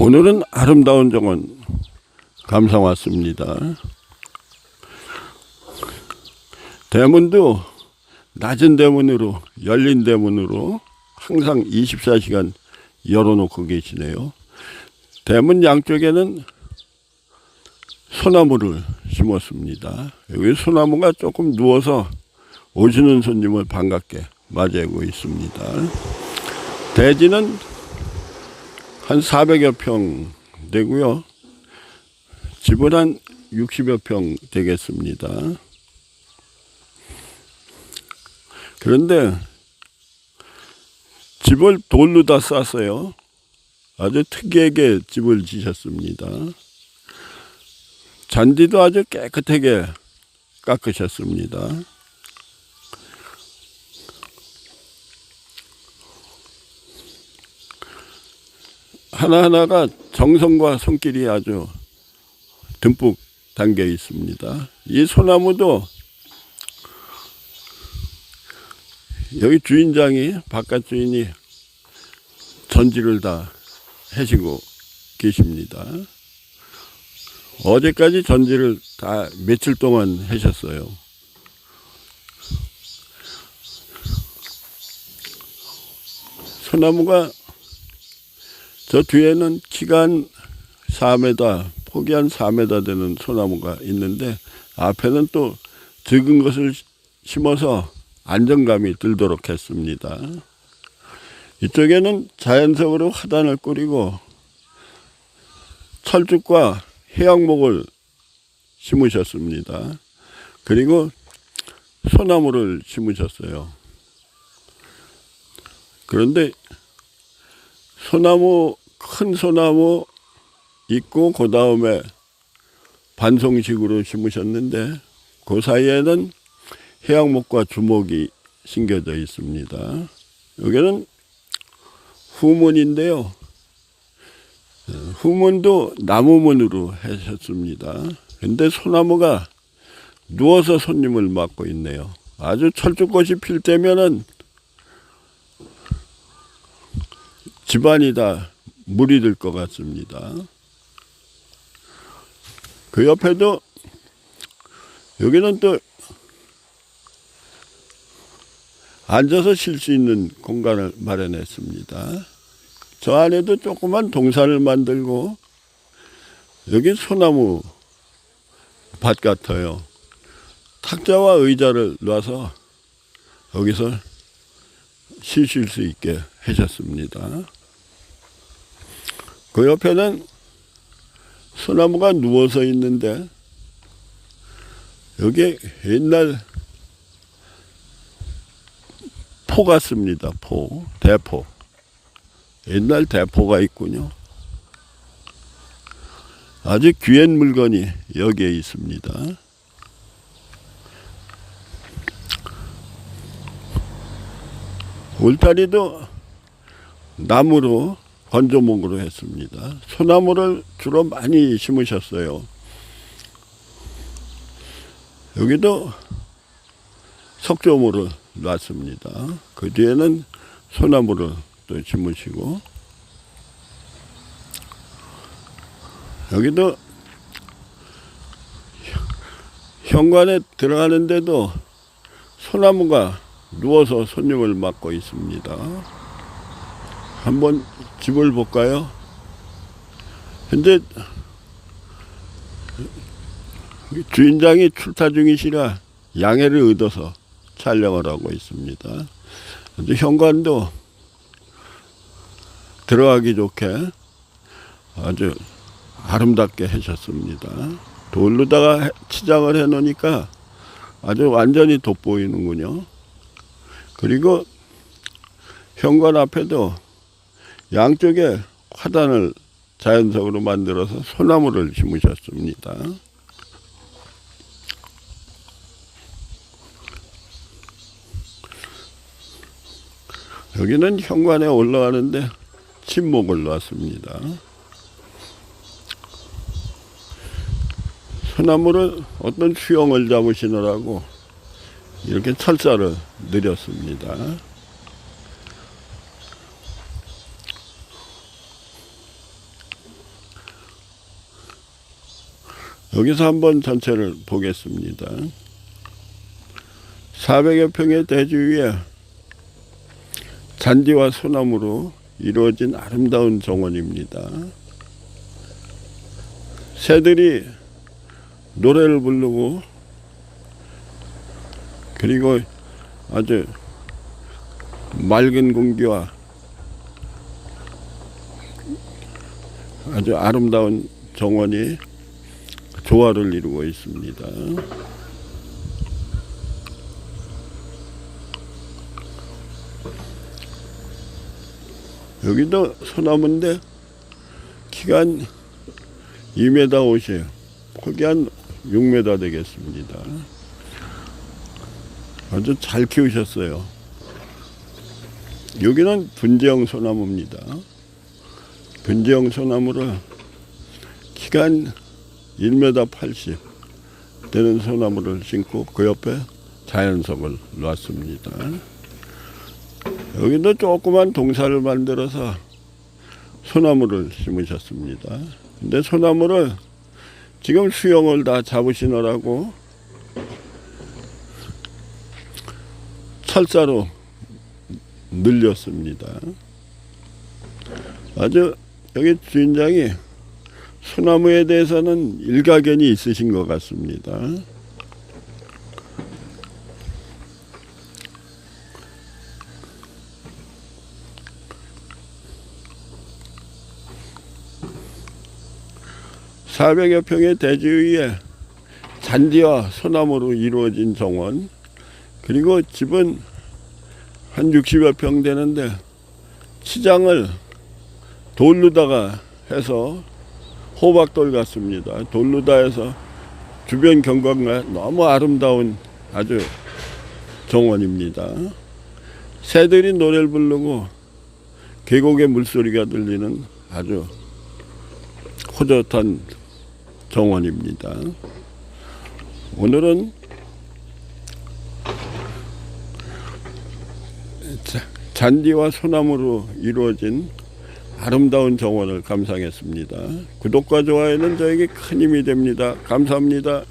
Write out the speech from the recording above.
오늘은 아름다운 정원 감상 왔습니다. 대문도 낮은 대문으로 열린 대문으로 항상 24시간 열어놓고 계시네요. 대문 양쪽에는 소나무를 심었습니다. 여기 소나무가 조금 누워서 오시는 손님을 반갑게 맞이하고 있습니다. 대지는 한 400여 평 되고요. 집은 한 60여 평 되겠습니다. 그런데 집을 돌로 다 쌌어요. 아주 특이하게 집을 지셨습니다. 잔디도 아주 깨끗하게 깎으셨습니다. 하나하나가 정성과 손길이 아주 듬뿍 담겨 있습니다. 이 소나무도 여기 주인장이 바깥 주인이 전지를 다 해시고 계십니다. 어제까지 전지를 다 며칠 동안 하셨어요. 소나무가 저 뒤에는 한 4m, 폭이 한 4m 되는 소나무가 있는데 앞에는 또 적은 것을 심어서 안정감이 들도록 했습니다. 이쪽에는 자연석으로 화단을 꾸리고 철쭉과 해양목을 심으셨습니다. 그리고 소나무를 심으셨어요. 그런데 소나무 큰 소나무 있고 그 다음에 반송식으로 심으셨는데 그 사이에는 해양목과 주목이 심겨져 있습니다. 여기는 후문인데요. 후문도 나무문으로 하셨습니다. 근데 소나무가 누워서 손님을 맞고 있네요. 아주 철쭉꽃이 필 때면은 집안이 다 물이 들 것 같습니다. 그 옆에도 여기는 또 앉아서 쉴 수 있는 공간을 마련했습니다. 저 안에도 조그만 동산을 만들고 여기 소나무 밭 같아요. 탁자와 의자를 놔서 여기서 쉬실 수 있게 하셨습니다. 그 옆에는 소나무가 누워서 있는데 여기 옛날 포 같습니다. 포, 대포. 옛날 대포가 있군요. 아주 귀한 물건이 여기에 있습니다. 울타리도 나무로 건조목으로 했습니다. 소나무를 주로 많이 심으셨어요. 여기도 석조물을 놨습니다. 그 뒤에는 소나무를 또 심으시고 여기도 현관에 들어가는데도 소나무가 누워서 손님을 맞고 있습니다. 한번 집을 볼까요? 현재 주인장이 출타 중이시라 양해를 얻어서 촬영을 하고 있습니다. 근데 현관도 들어가기 좋게 아주 아름답게 하셨습니다. 돌로다가 해- 치장을 해 놓으니까 아주 완전히 돋보이는군요. 그리고 현관 앞에도 양쪽에 화단을 자연석으로 만들어서 소나무를 심으셨습니다. 여기는 현관에 올라가는데 침목을 놨습니다. 소나무를 어떤 수영을 잡으시느라고 이렇게 철사를 늘였습니다. 여기서 한번 전체를 보겠습니다. 400여 평의 대지 위에 잔디와 소나무로 이루어진 아름다운 정원입니다. 새들이 노래를 부르고 그리고 아주 맑은 공기와 아주 아름다운 정원이 조화를 이루고 있습니다. 여기도 소나무인데 키가 한 2m 50, 폭이 한 6m 되겠습니다. 아주 잘 키우셨어요. 여기는 분재형 소나무입니다. 분재형 소나무를 키가 한 1m 80 되는 소나무를 심고 그 옆에 자연석을 놨습니다. 여기도 조그만 동사를 만들어서 소나무를 심으셨습니다. 근데 소나무를 지금 수영을 다 잡으시느라고 철사로 늘렸습니다. 아주 여기 주인장이 소나무에 대해서는 일가견이 있으신 것 같습니다. (400여) 평의 대지 위에 잔디와 소나무로 이루어진 정원 그리고 집은 한 60여 평 되는데 치장을 돌루다가 해서 호박돌 같습니다. 돌루다 해서 주변 경관과 너무 아름다운 아주 정원입니다. 새들이 노래를 부르고 계곡의 물소리가 들리는 아주 호젓한 정원입니다. 오늘은 자- 잔디와 소나무로 이루어진 아름다운 정원을 감상했습니다. 구독과 좋아요는 저에게 큰 힘이 됩니다. 감사합니다.